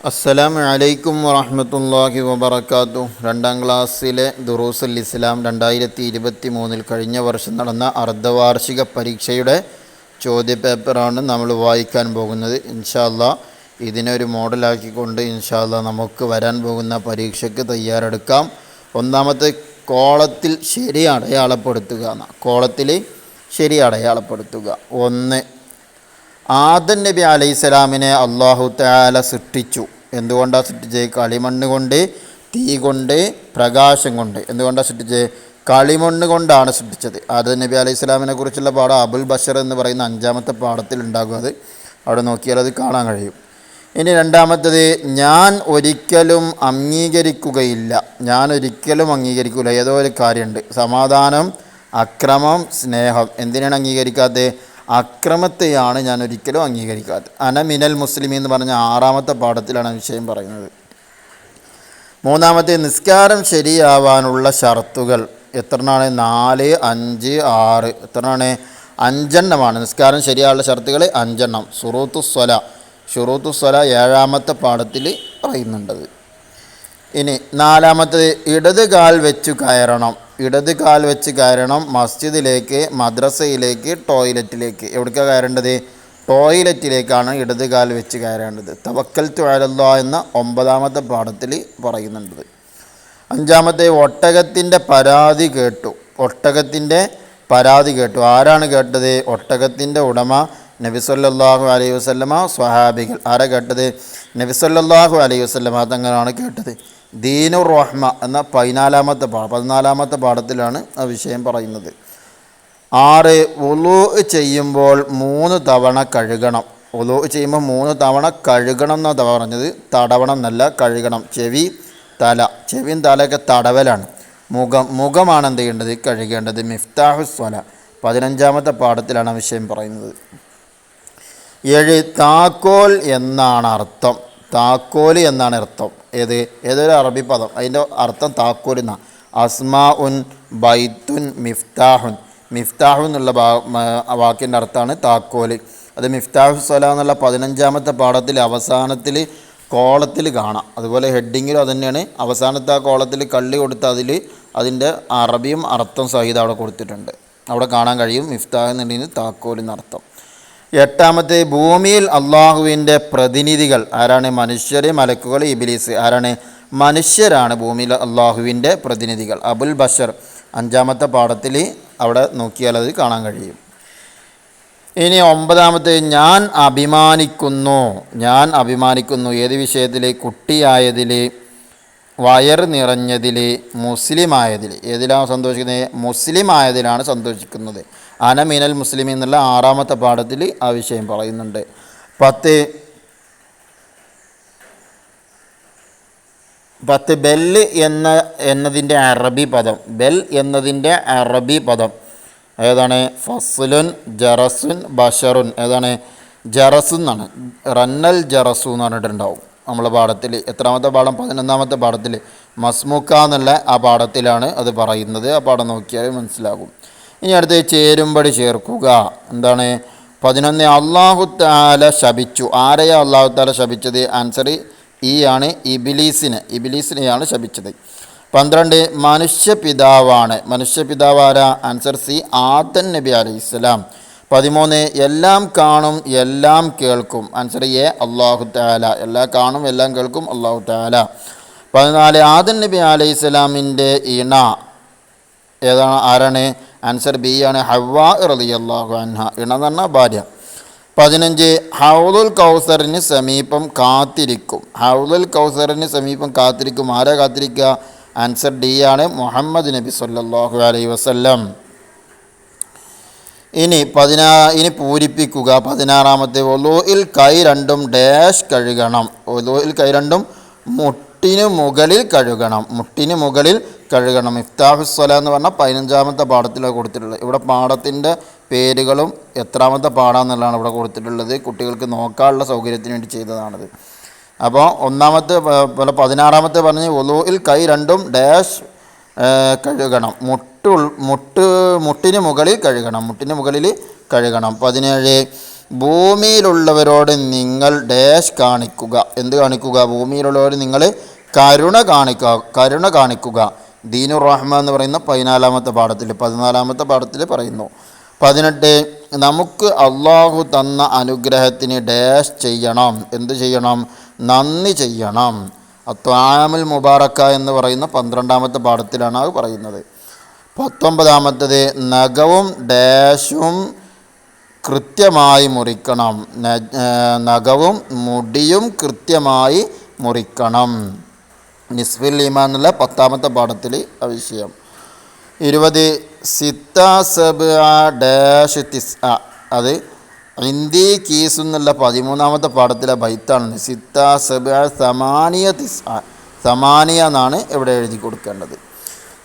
അസ്സലാമു അലൈക്കും വറഹ്മത്തുള്ളാഹി വബറകാതുഹു. രണ്ടാം ക്ലാസ്സിലെ ദുറൂസുൽ ഇസ്ലാം രണ്ടായിരത്തി ഇരുപത്തി മൂന്നിൽ കഴിഞ്ഞ വർഷം നടന്ന അർദ്ധവാർഷിക പരീക്ഷയുടെ ചോദ്യപേപ്പറാണ് നമ്മൾ വായിക്കാൻ പോകുന്നത്. ഇൻഷാല്ല ഇതിനൊരു മോഡലാക്കിക്കൊണ്ട് ഇൻഷാല്ല നമുക്ക് വരാൻ പോകുന്ന പരീക്ഷയ്ക്ക് തയ്യാറെടുക്കാം. ഒന്നാമത്തെ കോളത്തിൽ ശരി അടയാളപ്പെടുത്തുക എന്ന കോളത്തിൽ ശരി അടയാളപ്പെടുത്തുക. ഒന്ന് ആദൻ നബി അലൈഹി സ്വലാമിനെ അള്ളാഹു താല സൃഷ്ടിച്ചു. എന്തുകൊണ്ടാണ് സൃഷ്ടിച്ചത്? കളിമണ്ണ് കൊണ്ട് തീ കൊണ്ട് പ്രകാശം കൊണ്ട്. എന്തുകൊണ്ടാണ് സൃഷ്ടിച്ചത്? കളിമണ്ണ് കൊണ്ടാണ് സൃഷ്ടിച്ചത്. ആദൻ നബി അലൈഹി സ്വലാമിനെ കുറിച്ചുള്ള പാഠം അബുൽ ബഷർ എന്ന് പറയുന്ന അഞ്ചാമത്തെ പാഠത്തിൽ ഉണ്ടാകും അത്. അവിടെ നോക്കിയാൽ അത് കാണാൻ കഴിയും. ഇനി രണ്ടാമത്തത് ഞാൻ ഒരിക്കലും അംഗീകരിക്കുകയില്ല. ഞാൻ ഒരിക്കലും അംഗീകരിക്കില്ല ഏതോ ഒരു കാര്യമുണ്ട്. സമാധാനം അക്രമം സ്നേഹം. എന്തിനാണ് അംഗീകരിക്കാത്തത്? അക്രമത്തെയാണ് ഞാൻ ഒരിക്കലും അംഗീകരിക്കാത്തത്. അനമിനൽ മുസ്ലിം എന്ന് പറഞ്ഞ ആറാമത്തെ പാഠത്തിലാണ് വിഷയം പറയുന്നത്. മൂന്നാമത്തെ നിസ്കാരം ശരിയാവാനുള്ള ഷർത്തുകൾ എത്രണ്ണാണ് നാല് അഞ്ച് ആറ്. എത്രണ്ണാണ് അഞ്ചെണ്ണമാണ്. നിസ്കാരം ശരിയാവുള്ള ഷർത്തുകൾ അഞ്ചെണ്ണം. സുറൂത്തു സ്വല. ഷുറൂത്തു സ്വല ഏഴാമത്തെ പാഠത്തിൽ പറയുന്നുണ്ടത്. ഇനി നാലാമത്തത് ഇടത് കാൽ വെച്ചു കയറണം. ഇടത് കാൽ വെച്ച് കയറണം മസ്ജിദിലേക്ക് മദ്രസയിലേക്ക് ടോയ്ലറ്റിലേക്ക്. എവിടേക്കാണ് കയറേണ്ടത്? ടോയ്ലറ്റിലേക്കാണ് ഇടത് കാൽ വെച്ച് കയറേണ്ടത്. തവക്കൽ തുഴലല്ല എന്ന ഒമ്പതാമത്തെ പാഠത്തിൽ പറയുന്നുണ്ട് അഞ്ചാമത്തെ ഒട്ടകത്തിന്റെ പരാതി കേട്ടു. ഒട്ടകത്തിന്റെ പരാതി കേട്ടു. ആരാണ് കേട്ടത്? ഒട്ടകത്തിന്റെ ഉടമ നബിസല്ലാഹു അലൈഹി വസ്ലമ സ്വഹാബികൾ ആരാ കേട്ടത്? നബിസ്വല്ലാഹു അലൈഹി വസ്ലമ തങ്ങളാണ് കേട്ടത്. ദീനുർ റഹ്മ എന്ന പതിനാലാമത്തെ പാഠം പതിനാലാമത്തെ പാഠത്തിലാണ് ആ വിഷയം പറയുന്നത്. ആറ് ഉലു ചെയ്യുമ്പോൾ മൂന്ന് തവണ കഴുകണം. ഉലു ചെയ്യുമ്പോൾ മൂന്ന് തവണ കഴുകണം എന്നാണ് പറഞ്ഞത്? തടവണം എന്നല്ല കഴുകണം. ചെവി തല. ചെവിയും തലയൊക്കെ തടവലാണ്. മുഖം മുഖമാണ് എന്ത് ചെയ്യേണ്ടത്? കഴുകേണ്ടത്. മിഫ്താഹുസ്വല പതിനഞ്ചാമത്തെ പാഠത്തിലാണ് വിഷയം പറയുന്നത്. ഏഴ് താക്കോൽ എന്നാണ് അർത്ഥം. താക്കോൽ എന്നാണ് അർത്ഥം. ഏത്? ഏതൊരു അറബി പദം. അതിന്റെ അർത്ഥം താക്കോൽ എന്നാണ് അസ്മാ ഉൻ ബൈത്തുൻ മിഫ്താഹുൻ. മിഫ്താഹു എന്നുള്ള വാക്കിന്റെ അർത്ഥമാണ് താക്കോൽ. അത് മിഫ്താഹു സ്വല എന്നുള്ള പതിനഞ്ചാമത്തെ പാഠത്തിൽ അവസാനത്തിൽ കോളത്തിൽ കാണാം. അതുപോലെ ഹെഡിങ്ങിലും അത് തന്നെയാണ്. അവസാനത്തെ ആ കോളത്തിൽ കള്ളി കൊടുത്ത് അതിൽ അതിന്റെ അറബിയും അർത്ഥം സഹിതം അവിടെ കൊടുത്തിട്ടുണ്ട്. അവിടെ കാണാൻ കഴിയും മിഫ്താഹ് എന്നുണ്ടെങ്കിൽ താക്കോൽ എന്നർത്ഥം. എട്ടാമത്തെ ഭൂമിയിൽ അള്ളാഹുവിന്റെ പ്രതിനിധികൾ ആരാണ്? മനുഷ്യർ മലക്കുകൾ ഇബിലീസ്. ആരാണ്? മനുഷ്യരാണ് ഭൂമിയിൽ അള്ളാഹുവിന്റെ പ്രതിനിധികൾ. അബുൽ ബഷർ അഞ്ചാമത്തെ പാഠത്തിൽ അവിടെ നോക്കിയാൽ അത് കാണാൻ കഴിയും. ഇനി ഒമ്പതാമത്തെ ഞാൻ അഭിമാനിക്കുന്നു. ഞാൻ അഭിമാനിക്കുന്നു. ഏത് വിഷയത്തിൽ കുട്ടിയായതിൽ വയർ നിറഞ്ഞതിൽ മുസ്ലിമായതിൽ ഏതിലാണ് സന്തോഷിക്കുന്നത്? മുസ്ലിം ആയതിലാണ് സന്തോഷിക്കുന്നത് അനമീനൽ മുസ്ലിം എന്നുള്ള ആറാമത്തെ പാഠത്തിൽ ആ വിഷയം പറയുന്നുണ്ട്. പത്ത് പത്ത് ബെല്ല് എന്ന എന്നതിന്റെ അറബി പദം. ബെൽ എന്നതിന്റെ അറബി പദം. ഏതാണ്? ഫസ്ലുൻ ജറസുൻ ബഷറുൻ. ഏതാണ്? ജറസ് എന്നാണ് റന്നൽ ജറസു എന്ന് പറഞ്ഞിട്ടുണ്ടാവും നമ്മളെ പാഠത്തിൽ എത്രാമത്തെ പാഠം? പതിനൊന്നാമത്തെ പാഠത്തിൽ മസ്മുക്ക എന്നുള്ള ആ പാഠത്തിലാണ് അത് പറയുന്നത്. ആ പാഠം നോക്കിയാൽ മനസ്സിലാകും. ഇനി അടുത്ത് ചേരുമ്പടി ചേർക്കുക. എന്താണ്? പതിനൊന്ന് അള്ളാഹു താല ശപിച്ചു. ആരെയാണ് അള്ളാഹു താല ശപിച്ചത്? ആൻസർ ഈ ആണ്. ഇബിലീസിനെ. ഇബിലീസിനെയാണ് ശപിച്ചത്. പന്ത്രണ്ട് മനുഷ്യപിതാവ് പിതാവാരാ ആൻസർ സി ആദൻ നബി അലൈഹി ഇസ്ലാം പതിമൂന്ന് എല്ലാം കാണും എല്ലാം കേൾക്കും. ആൻസർ എ അള്ളാഹു താല എല്ലാം കാണും എല്ലാം കേൾക്കും അള്ളാഹു താല പതിനാല് ആദൻ നബി അലൈഹി സ്വലാമിന്റെ ഇണ. ഏതാണ്? ആരാണ്? ആൻസർ ബി ആണ് ഹവ്വാ റലി അള്ളാഹു അൻഹ. ഇണ എന്ന് പറഞ്ഞാൽ ഭാര്യ. പതിനഞ്ച് ഹൗദുൽ കൗസറിന് സമീപം കാത്തിരിക്കും. ഹൗദുൽ കൗസറിന് സമീപം കാത്തിരിക്കും. ആരാ കാത്തിരിക്കുക? ആൻസർ ഡി ആണ് മുഹമ്മദ് നബി സല്ലാഹു അലൈഹി വസല്ലം. ഇനി പതിനാ ഇനി പൂരിപ്പിക്കുക. പതിനാറാമത്തെ ഒലോയിൽ കൈ രണ്ടും ഡാഷ് കഴുകണം. ഒലോയിൽ കൈ രണ്ടും മുട്ടിന് മുകളിൽ കഴുകണം. മുട്ടിന് മുകളിൽ കഴുകണം. ഇഫ്താഹുസ്വല എന്ന് പറഞ്ഞാൽ പതിനഞ്ചാമത്തെ പാഠത്തിലാണ് കൊടുത്തിട്ടുള്ളത്. ഇവിടെ പാഠത്തിന്റെ പേരുകളും എത്രാമത്തെ പാടാന്നുള്ളതാണ് ഇവിടെ കൊടുത്തിട്ടുള്ളത്. കുട്ടികൾക്ക് നോക്കാനുള്ള സൗകര്യത്തിന് വേണ്ടി ചെയ്തതാണിത്. അപ്പോൾ ഒന്നാമത്തെ പോലെ പതിനാറാമത്തെ പറഞ്ഞ് ഒലോയിൽ കൈ രണ്ടും ഡാഷ് കഴുകണം. മുട്ട് മുട്ട് മുട്ടിന് മുകളിൽ കഴുകണം. മുട്ടിന് മുകളിൽ കഴുകണം. പതിനേഴ് ഭൂമിയിലുള്ളവരോട് നിങ്ങൾ ഡാഷ് കാണിക്കുക. എന്ത് കാണിക്കുക? ഭൂമിയിലുള്ളവർ നിങ്ങൾ കരുണ കാണിക്കുക കരുണ കാണിക്കുക. ദീനു റഹ്മ എന്ന് പറയുന്ന പതിനാലാമത്തെ പാഠത്തിൽ പതിനാലാമത്തെ പാഠത്തിൽ പറയുന്നു. പതിനെട്ട് നമുക്ക് അള്ളാഹു തന്ന അനുഗ്രഹത്തിന് ഡാഷ് ചെയ്യണം. എന്ത് ചെയ്യണം? നന്ദി ചെയ്യണം. അത്വാമുൽ മുബാറക്ക എന്ന് പറയുന്ന പന്ത്രണ്ടാമത്തെ പാഠത്തിലാണ് അത് പറയുന്നത്. പത്തൊമ്പതാമത്തത് നഖവും ഡാഷും കൃത്യമായി മുറിക്കണം. നഖവും മുടിയും കൃത്യമായി മുറിക്കണം. നിസ്ഫിൽ ഈമാൻ എന്നുള്ള പത്താമത്തെ പാഠത്തിൽ ആ വിഷയം. ഇരുപത് സിത്ത സബ് ഡാഷ് തിസ് അത് ഹിന്ദി കീസ് എന്നുള്ള പതിമൂന്നാമത്തെ പാഠത്തിലെ ബൈത്താണ്. സിത്ത സമാനിയ സമാനിയ എന്നാണ് ഇവിടെ എഴുതി കൊടുക്കേണ്ടത്.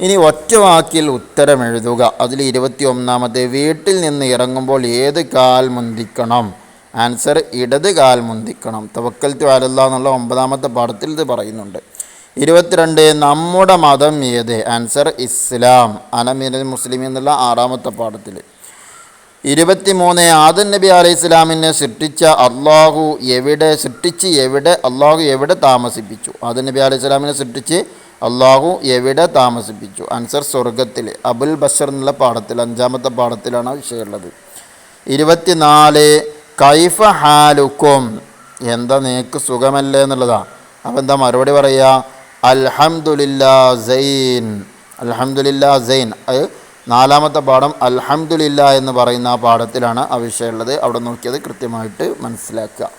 ഇനി ഒറ്റ വാക്കിൽ ഉത്തരം എഴുതുക. അതിൽ ഇരുപത്തി ഒന്നാമത്തെ വീട്ടിൽ നിന്ന് ഇറങ്ങുമ്പോൾ ഏത് കാൽ മുന്തിക്കണം? ആൻസർ ഇടത് കാൽ മുന്തിക്കണം. തവക്കൽ ത്വാലല്ല എന്നുള്ള ഒമ്പതാമത്തെ പാഠത്തിൽ ഇത് പറയുന്നുണ്ട്. ഇരുപത്തിരണ്ട് നമ്മുടെ മതം ഏത്? ആൻസർ ഇസ്ലാം. അനമീനൽ മുസ്ലിം എന്നുള്ള ആറാമത്തെ പാഠത്തിൽ. ഇരുപത്തിമൂന്ന് ആദൻ നബി അലൈഹി ഇസ്ലാമിനെ സൃഷ്ടിച്ച അള്ളാഹു എവിടെ സൃഷ്ടിച്ച് എവിടെ അള്ളാഹു എവിടെ താമസിപ്പിച്ചു? ആദൻ നബി അലൈഹി ഇസ്ലാമിനെ സൃഷ്ടിച്ച് അള്ളാഹു എവിടെ താമസിപ്പിച്ചു? ആൻസർ സ്വർഗത്തിൽ അബുൽ ബഷർ എന്നുള്ള പാഠത്തിൽ അഞ്ചാമത്തെ പാഠത്തിലാണ് ആ വിഷയമുള്ളത് ഇരുപത്തിനാല് കൈഫ ഹാലുക്കും എന്താ നിനക്ക് സുഖമല്ലേ എന്നുള്ളതാണ് അപ്പം എന്താ മറുപടി പറയുക അൽഹംദുലില്ലാ സൈൻ അൽഹംദുലില്ലാ സൈൻ അത് നാലാമത്തെ പാഠം അൽഹംദുലില്ല എന്ന് പറയുന്ന ആ പാഠത്തിലാണ് ആ വിഷയമുള്ളത് അവിടെ നോക്കിയത് കൃത്യമായിട്ട് മനസ്സിലാക്കുക.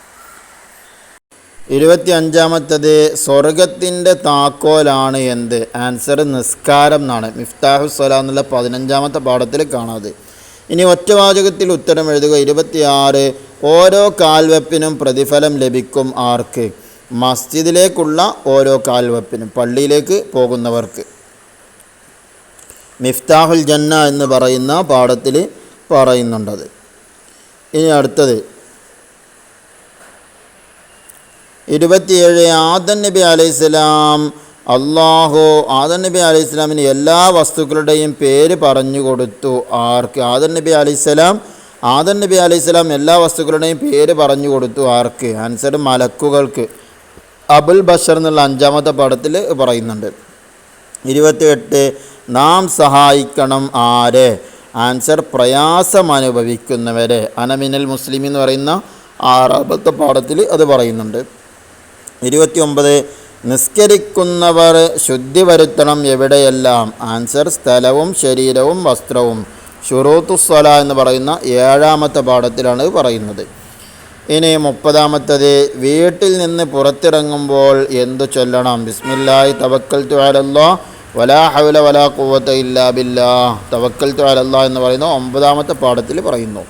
ഇരുപത്തി അഞ്ചാമത്തത് സ്വർഗത്തിന്റെ താക്കോലാണ് എന്ത്? ആൻസർ നിസ്കാരം എന്നാണ്. മിഫ്താഹു സ്വല എന്നുള്ള പതിനഞ്ചാമത്തെ പാഠത്തിൽ കാണാതെ. ഇനി ഒറ്റവാചകത്തിൽ ഉത്തരം എഴുതുക. ഇരുപത്തിയാറ് ഓരോ കാൽവെപ്പിനും പ്രതിഫലം ലഭിക്കും ആർക്ക്? മസ്ജിദിലേക്കുള്ള ഓരോ കാൽവെപ്പിനും പള്ളിയിലേക്ക് പോകുന്നവർക്ക്. മിഫ്താഹുൽ ജന്ന എന്ന് പറയുന്ന പാഠത്തിൽ പറയുന്നുണ്ടത്. ഇനി അടുത്തത്. ഇരുപത്തിയേഴ് ആദൻ നബി അലൈഹിസ്ലാം അള്ളാഹു ആദൻ നബി അലൈഹി സ്വലാമിന് എല്ലാ വസ്തുക്കളുടെയും പേര് പറഞ്ഞു കൊടുത്തു. ആർക്ക്? ആദൻ നബി അലൈഹിസ്ലാം ആദൻ നബി അലൈഹിസ്ലാം എല്ലാ വസ്തുക്കളുടെയും പേര് പറഞ്ഞു കൊടുത്തു. ആർക്ക്? ആൻസർ മലക്കുകൾക്ക്. അബുൽ ബഷർ എന്നുള്ള അഞ്ചാമത്തെ പടത്തിൽ പറയുന്നുണ്ട്. ഇരുപത്തിയെട്ട്. നാം സഹായിക്കണം ആരെ? ആൻസർ പ്രയാസം അനുഭവിക്കുന്നവരെ. അനമിനൽ മുസ്ലിം എന്ന് പറയുന്ന ആറാമത്തെ പാഠത്തിൽ അത് പറയുന്നുണ്ട്. ഇരുപത്തിയൊമ്പത്. നിസ്കരിക്കുന്നവർ ശുദ്ധി വരുത്തണം എവിടെയെല്ലാം? ആൻസർ സ്ഥലവും ശരീരവും വസ്ത്രവും. ഷുറൂത്തുസ്വല എന്ന് പറയുന്ന ഏഴാമത്തെ പാഠത്തിലാണ് പറയുന്നത്. ഇനി മുപ്പതാമത്തത്. വീട്ടിൽ നിന്ന് പുറത്തിറങ്ങുമ്പോൾ എന്തു ചൊല്ലണം? ബിസ്മില്ലായി തവക്കൽ തുവാലല്ലോ വലാ ഹൗല വലാ കൂവത്ത ഇല്ലാ ബില്ലാ. തവക്കൽ തുവാലല്ല എന്ന് പറയുന്ന ഒമ്പതാമത്തെ പാഠത്തിൽ പറയുന്നു.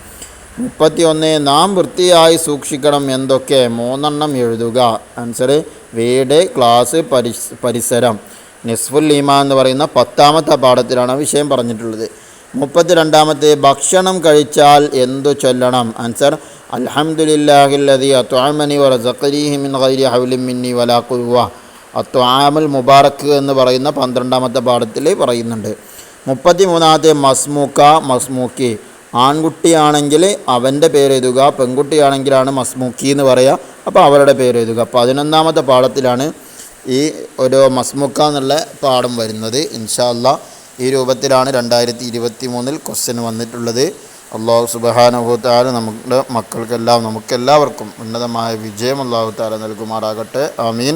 മുപ്പത്തി ഒന്ന് നാം വൃത്തിയായി സൂക്ഷിക്കണം എന്തൊക്കെ? മൂന്നെണ്ണം എഴുതുക. ആൻസർ വീട് ക്ലാസ് പരിസ് പരിസരം. നിസ്ഫുൽ ഈമാൻ എന്ന് പറയുന്ന പത്താമത്തെ പാഠത്തിലാണ് വിഷയം പറഞ്ഞിട്ടുള്ളത്. മുപ്പത്തി രണ്ടാമത്തെ ഭക്ഷണം കഴിച്ചാൽ എന്തു ചൊല്ലണം? ആൻസർ അലഹമുല്ലാഹില്ലതി അത്വാമനി വറസഖരീഹി മിൻ ഗൈരി ഹൗലിൻ മിന്നി വലാ ഖുവ അത്വാമുൽ മുബാറക്ക് എന്ന് പറയുന്ന പന്ത്രണ്ടാമത്തെ പാഠത്തിൽ പറയുന്നുണ്ട്. മുപ്പത്തി മൂന്നാമത്തെ മസ്മൂക്ക മസ്മൂക്കി. ആൺകുട്ടിയാണെങ്കിൽ അവന്റെ പേരെഴുതുക പെൺകുട്ടിയാണെങ്കിലാണ് മസ്മൂക്കി എന്ന് പറയുക അപ്പോൾ അവരുടെ പേരെഴുതുക. പതിനൊന്നാമത്തെ പാഠത്തിലാണ് ഈ ഒരു മസ്മുക്ക എന്നുള്ള പാഠം വരുന്നത്. ഇൻഷാ അല്ലാ ഈ രൂപത്തിലാണ് രണ്ടായിരത്തി ഇരുപത്തി മൂന്നിൽ ക്വസ്റ്റ്യൻ വന്നിട്ടുള്ളത് അള്ളാഹു സുബഹാനുഭൂത്താല നമ്മുടെ മക്കൾക്കെല്ലാം നമുക്കെല്ലാവർക്കും ഉന്നതമായ വിജയം അള്ളാഹു താല നൽകുമാറാകട്ടെ. ആമീൻ.